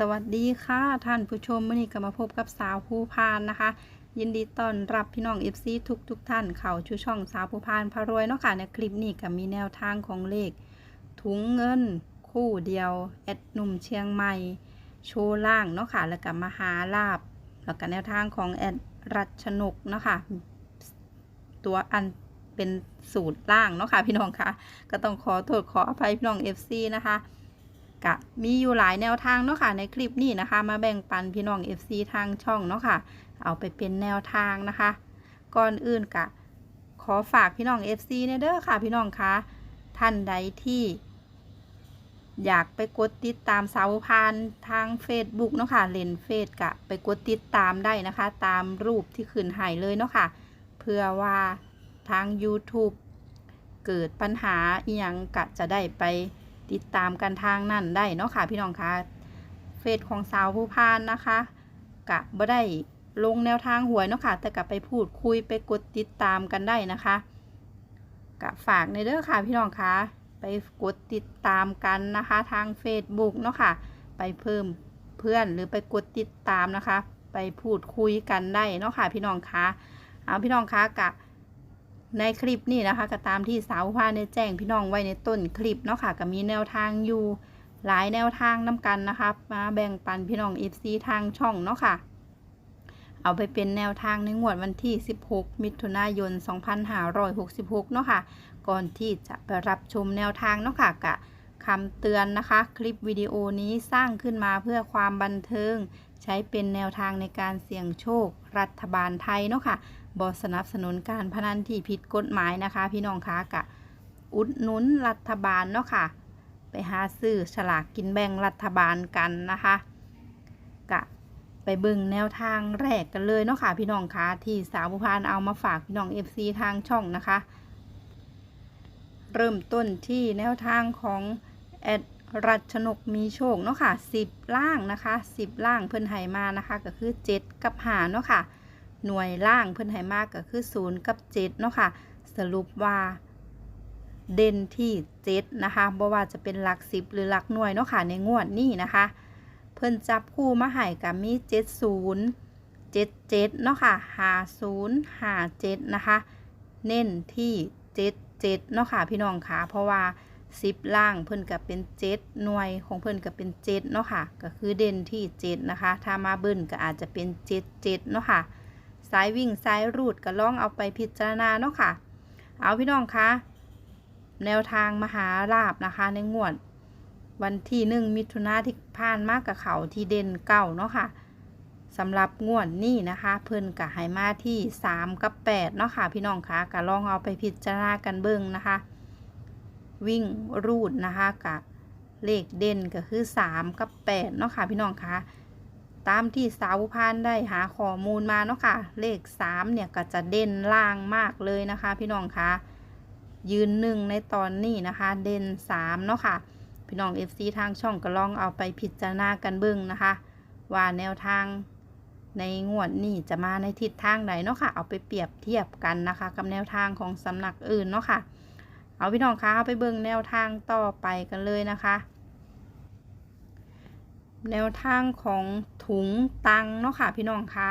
สวัสดีค่ะท่านผู้ชมมื่อนี้ก็มาพบกับสาวผู้พานนะคะ ยินดีต้อนรับพี่น้องเอฟซีทุกทุกๆท่านเข้าชูช่องสาวผู้พานพารวยเนาะค่ะในคลิปนี้ก็มีแนวทางของเลข ถุงเงิน คู่เดียว แอดหนุ่มเชียงใหม่ โชว์ล่างเนาะค่ะแล้วก็มหาลาบ แล้วก็แนวทางของแอดรัชนกเนาะค่ะตัวอันเป็นสูตรล่างเนาะค่ะพี่น้องคะก็ต้องขอโทษขออภัยพี่น้อง FC นะคะ กะมีอยู่หลายแนวทางเนาะค่ะในคลิปนี้นะคะ มาแบ่งปันพี่น้อง FC ทางช่องเนาะค่ะ เอาไปเป็นแนวทางนะคะ ก่อนอื่นกะ ขอฝากพี่น้อง FC เนยเด้อค่ะ พี่น้องคะท่านใดที่ อยากไปกดติดตามสาวพานทาง Facebook เนาะค่ะเล่นเฟซกะ ไปกดติดตามได้นะคะ ตามรูปที่ขึ้นให้เลยเนาะค่ะ เพื่อว่าทาง YouTube เกิดปัญหาอีหยังกะจะได้ไป ติดตามกันทางนั่นได้เนาะค่ะพี่น้องคะเฟซของสาวผู้พานนะคะกะบ่ได้ลงแนวทางหวยเนาะค่ะ แต่กะไปพูดคุยไปกดติดตามกันได้นะคะกะฝากในเด้อค่ะพี่น้องคะไปกดติดตามกันนะคะ ทาง Facebook เนาะค่ะ ไปเพิ่มเพื่อนหรือไปกดติดตามนะคะ ไปพูดคุยกันได้เนาะค่ะพี่น้องคะเอาพี่น้องคะกะ ในคลิปนี้นะคะก็ตามที่สาวพาในแจ้งพี่น้องไว้ในต้นคลิปเนาะค่ะก็มีแนวทางอยู่หลายแนวทางน้ากันนะคะมาแบ่งปันพี่น้อง FC ทางช่องเนาะค่ะ เอาไปเป็นแนวทางในงวดวันที่ 16 มิถุนายน 2566 เนาะค่ะ ก่อนที่จะไปรับชมแนวทางเนาะค่ะกะคำเตือนนะคะ คลิปวิดีโอนี้สร้างขึ้นมาเพื่อความบันเทิง ใช้เป็นแนวทางในการเสี่ยงโชค รัฐบาลไทยเนาะค่ะ บสนับสนุนการพนันที่ผิดกฎหมายนะคะ พี่น้องคะกะอุดหนุนรัฐบาลเนาะค่ะ ไปหาซื้อฉลากกินแบ่งรัฐบาลกันนะคะ กะไปเบิ่งแนวทางแรกกันเลยเนาะค่ะ พี่น้องคะที่สาวผู้พานเอามาฝากพี่น้อง FC ทางช่องนะคะ เริ่มต้นที่แนวทางของแอดรัชนกมีโชคเนาะค่ะ10 ล่างนะคะ 10 ล่างเพิ่นให้มานะคะ ก็คือ 7 กับหาเนาะค่ะ หน่วยล่างเพิ่นให้มากก็คือ0กับ7เนาะค่ะ สรุปว่า เด่นที่7นะคะบ่ว่าจะเป็นหลัก10หรือหลักหน่วยเนาะค่ะในงวดนี้นะคะ เพิ่นจับคู่มาให้กับมี70 77เนาะค่ะ50 57นะคะ เน้นที่77เนาะค่ะพี่น้องค่ะเพราะว่า10ล่างเพิ่นกับเป็น7หน่วยของเพิ่นกับเป็น7เนาะค่ะ ก็คือเด่นที่7นะคะ ถ้ามาเบิ้ลก็อาจจะเป็น77เนาะค่ะ สายวิ่งสายรูดก็ลองเอาไปพิจารณาเนาะค่ะ เอาพี่น้องคะแนวทางมหาลาบนะคะ ในงวด วันที่หนึ่งมิถุนาที่ผ่านมากกับเขาที่เด่นเก้าเนาะค่ะสำหรับงวดนี้นะคะ เพิ่นกับไหมาที่3กับ8เนาะค่ะ พี่น้องคะก็ลองเอาไปพิจารณากันเบิ่งนะคะ วิ่งรูดนะคะกับเลขเด่นก็คือ3กับ8เนาะค่ะ พี่น้องคะ ตามที่สาวพานได้หาข้อมูลมาเนาะค่ะ เลข 3 เนี่ยก็จะเด่นล่างมากเลยนะคะ พี่น้องคะยืนหนึ่งในตอนนี้นะคะ เด่น 3 เนาะค่ะ พี่น้อง FC ทางช่องก็ลองเอาไปพิจารณากันเบิ่งนะคะ ว่าแนวทางในงวดนี้จะมาในทิศทางไหนเนาะค่ะ เอาไปเปรียบเทียบกันนะคะ กับแนวทางของสำนักอื่นเนาะค่ะ เอาพี่น้องคะเอาไปเบิ่งแนวทางต่อไปกันเลยนะคะ แนวทางของถุงตังเนาะค่ะพี่น้องคะ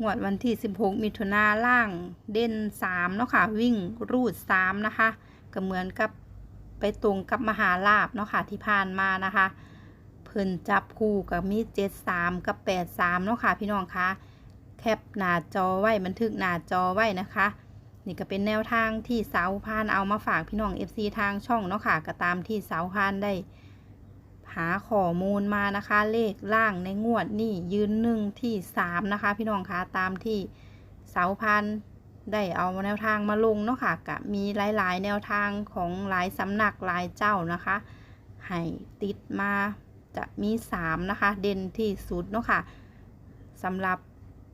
งวดวันที่ 16 มิถุนาล่างเด่น3เนาะค่ะวิ่งรูด 3 นะคะ ก็เหมือนกับไปตรงกับมหาลาบเนาะค่ะที่ผ่านมานะคะเพิ่นจับคู่กับมี 73 กับ 83เนาะค่ะพี่น้องคะแคปหน้าจอไว้บันทึกหน้าจอไว้นะคะนี่ก็เป็นแนวทางที่สาวพานเอามาฝากพี่น้อง FC ทางช่องเนาะค่ะก็ตามที่สาวพานได้ หาข้อมูลมานะคะ เลขล่างในงวดนี่ยืนหนึ่งที่สามนะคะ พี่น้องคะตามที่เสาพันได้เอาแนวทางมาลงเนาะค่ะกะมีหลายๆ แนวทางของหลายสำนักหลายเจ้านะคะ ให้ติดมาจะมีสามนะคะ เด่นที่สุดเนาะค่ะสำหรับ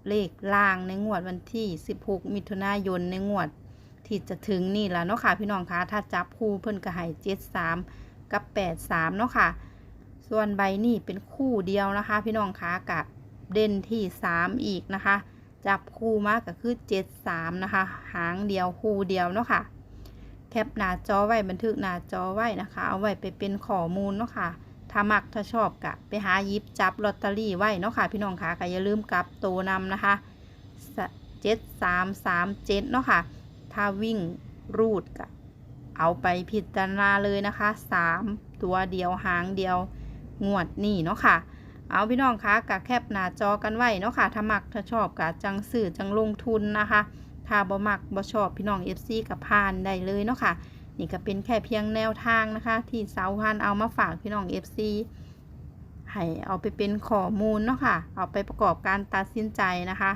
เลขล่างในงวดวันที่ 16 มิถุนายนในงวดที่จะถึงนี่แหละเนาะค่ะพี่น้องคะถ้าจับคู่เพิ่นก็ให้73 กับ 83 เนาะค่ะ ส่วนใบนี่เป็นคู่เดียวนะคะ พี่น้องคะกับเด่นที่3อีกนะคะ จับคู่มากก็คือ73นะคะ หางเดียวคู่เดียวเนาะค่ะแคปหน้าจอไว้บันทึกหน้าจอไว้นะคะ เอาไว้ไปเป็นข้อมูลเนาะค่ะถ้ามักถ้าชอบกะไปหายิบจับลอตเตอรี่ไว้เนาะค่ะพี่น้องคะก็อย่าลืมกลับตัวนำนะคะเจ็ดสามสามเจ็ดเนาะค่ะถ้าวิ่งรูดกะเอาไปพิจารณาเลยนะคะสามตัวเดียวหางเดียว งวดนี่เนาะค่ะ เอาพี่น้องคะกะแคปหน้าจอกันไว้เนาะค่ะถ้ามักถ้าชอบกะจังสื่อจังลงทุนนะคะ ถ้าบ่มักบ่ชอบพี่น้อง FC กับพานได้เลยเนาะค่ะ นี่ก็เป็นแค่เพียงแนวทางนะคะ ที่สาวพันเอามาฝากพี่น้อง FC ให้เอาไปเป็นข้อมูลเนาะค่ะ เอาไปประกอบการตัดสินใจนะคะ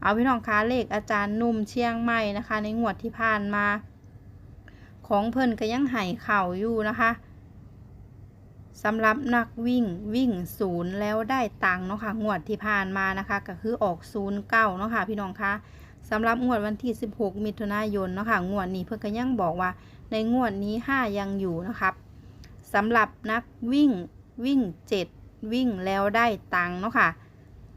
เอาพี่น้องคะเลขอาจารย์นุ่มเชียงใหม่นะคะ ในงวดที่ผ่านมา ของเพิ่นก็ยังไห่เข่าอยู่นะคะ สำหรับนักวิ่งวิ่งศูนย์แล้วได้ตังค์เนาะค่ะงวดที่ผ่านมานะคะ ก็คือออกศูนย์เก้าเนาะค่ะพี่น้องคะสำหรับงวดวันที่ 16 มิถุนายนเนาะค่ะงวดนี้เพิ่อนก็ยังบอกว่า ในงวดนี้ 5 ยังอยู่นะครับสำหรับนักวิ่งวิ่ง 7 วิ่งแล้วได้ตังค์เนาะค่ะ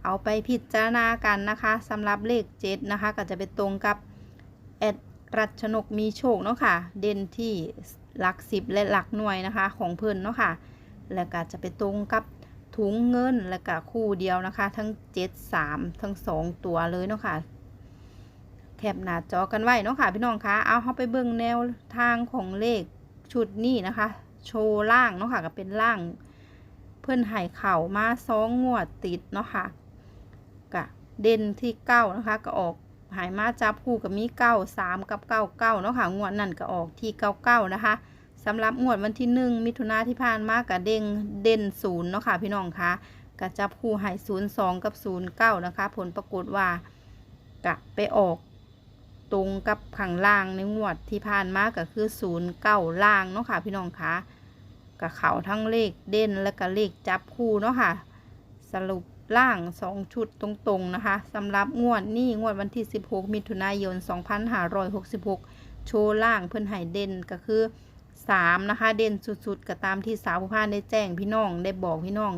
เอาไปพิจารณากันนะคะสำหรับเลข 7 นะคะ ก็จะไปตรงกับแอดรัชนกมีโชคเนาะค่ะ เด่นที่หลัก10และหลักหน่วยนะคะ ของเพิ่นเนาะค่ะ แล้วก็จะไปตรงกับถุงเงินแล้วก็คู่เดียวนะคะ ทั้ง 7 3 ทั้ง 2 ตัวเลยเนาะค่ะแคปหน้าจอกันไว้เนาะค่ะพี่น้องคะเอาเข้าไปเบิ่งแนวทางของเลขชุดนี้นะคะ โชว์ล่างเนาะค่ะก็เป็นล่าง เพื่อนไห่เข่ามาสองงวดติดเนาะค่ะกะเด่นที่เก้านะคะก็ออกหายมาจับคู่กับมีเก้าสามกับเก้าเก้าเนาะค่ะงวดนั่นก็ออกที่เก้าเก้านะคะ สำหรับงวดวันที่หนึ่งมิถุนาที่ผ่านมากะเด้งเด่นศูนย์เนาะค่ะพี่น้องคะกระจับคู่หายศูนย์สองกับศูนย์เก้านะคะ ผลปรากฏว่ากะไปออกตรงกับข้างล่างในงวดที่ผ่านมาก็คือศูนย์เก้าล่างเนาะค่ะพี่น้องคะกับเขาทั้งเลขเด่นและก็เลขจับคู่เนาะค่ะ สรุปล่างสองชุดตรงๆนะคะสำหรับงวดนี้งวดวันที่ 16 มิถุนายน 2566 โชว์ล่างเพื่อนไห่เด่นก็คือ 3นะคะ เด่นสุดๆก็ตามที่สาวผู้พานได้แจ้งพี่น้องได้บอกพี่น้อง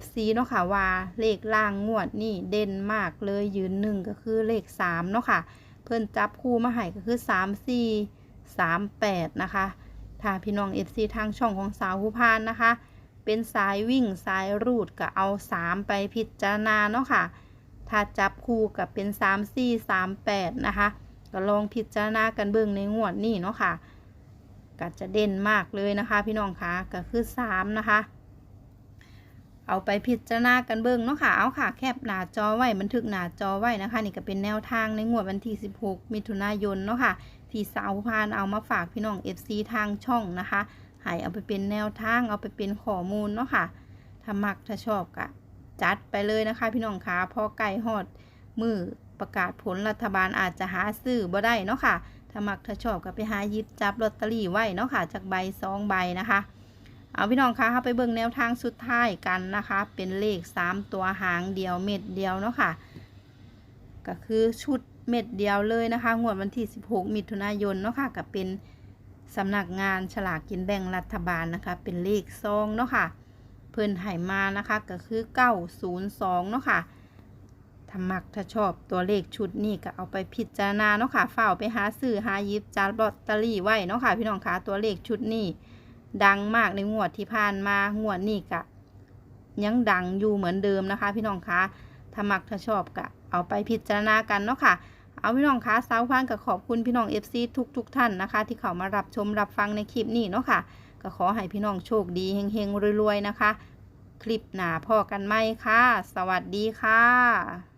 FC เนาะค่ะว่าเลขล่างงวดนี่เด่นมากเลยยืนหนึ่งก็คือเลข3เนาะค่ะ เพื่อนจับคู่มาให้ก็คือ3 4 3 8นะคะถ้าพี่น้อง FC ทางช่องของสาวผู้พานนะคะ เป็นสายวิ่งสายรูดก็เอา3ไปพิจารณาเนาะค่ะ ถ้าจับคู่กับเป็น3 4 3 8นะคะ ก็ลองพิจารณากันเบิ่งในงวดนี้เนาะค่ะ ก็จะเด่นมากเลยนะคะพี่น้องคะก็คือ 3 นะคะ เอาไปพิจารณากันเบิ่งเนาะค่ะ เอาค่ะ แคปหน้าจอไว้บันทึกหน้าจอไว้นะคะ นี่ก็เป็นแนวทางในงวดวันที่ 16 มิถุนายนเนาะค่ะ ที่สาวพานเอามาฝากพี่น้อง FC ทางช่องนะคะให้เอาไปเป็นแนวทางเอาไปเป็นข้อมูลเนาะค่ะถ้ามักถ้าชอบก็จัดไปเลยนะคะ พี่น้องคะพอไก่ฮอดมือประกาศผลรัฐบาลอาจจะหาซื้อบ่ได้เนาะค่ะ ถ้ามักถ้าชอบก็ไปหายิบจับลอตเตอรี่ไว้เนาะค่ะจากใบสองใบนะคะ เอาพี่น้องคะเข้าไปเบิ่งแนวทางสุดท้ายกันนะคะ เป็นเลข 3 ตัวหางเดียวเม็ดเดียวเนาะค่ะ ก็คือชุดเม็ดเดียวเลยนะคะ งวดวันที่ 16 มิถุนายนเนาะค่ะก็เป็นสำนักงานฉลากกินแบ่งรัฐบาลนะคะ เป็นเลขซองเนาะค่ะ เพิ่นไหมานะคะก็คือ 902 เนาะค่ะ ถ้ามักถ้าชอบตัวเลขชุดนี้ก็เอาไปพิจารณาเนาะค่ะเฝ้าไปหาซื้อหายิบจับลอตเตอรี่ไว้เนาะค่ะพี่น้องคะตัวเลขชุดนี้ ดังมากในงวดที่ผ่านมางวดนี้กะยังดังอยู่เหมือนเดิมนะคะ พี่น้องคะถ้ามักถ้าชอบกะเอาไปพิจารณากันเนาะค่ะเอาพี่น้องคะสาวพันกับขอบคุณพี่น้อง FC ทุกทุกๆท่านนะคะ ที่เขามารับชมรับฟังในคลิปนี้เนาะค่ะก็ขอให้พี่น้องโชคดีเฮงๆรวยๆนะคะ คลิปหนาพอกันไหมค่ะ สวัสดีค่ะ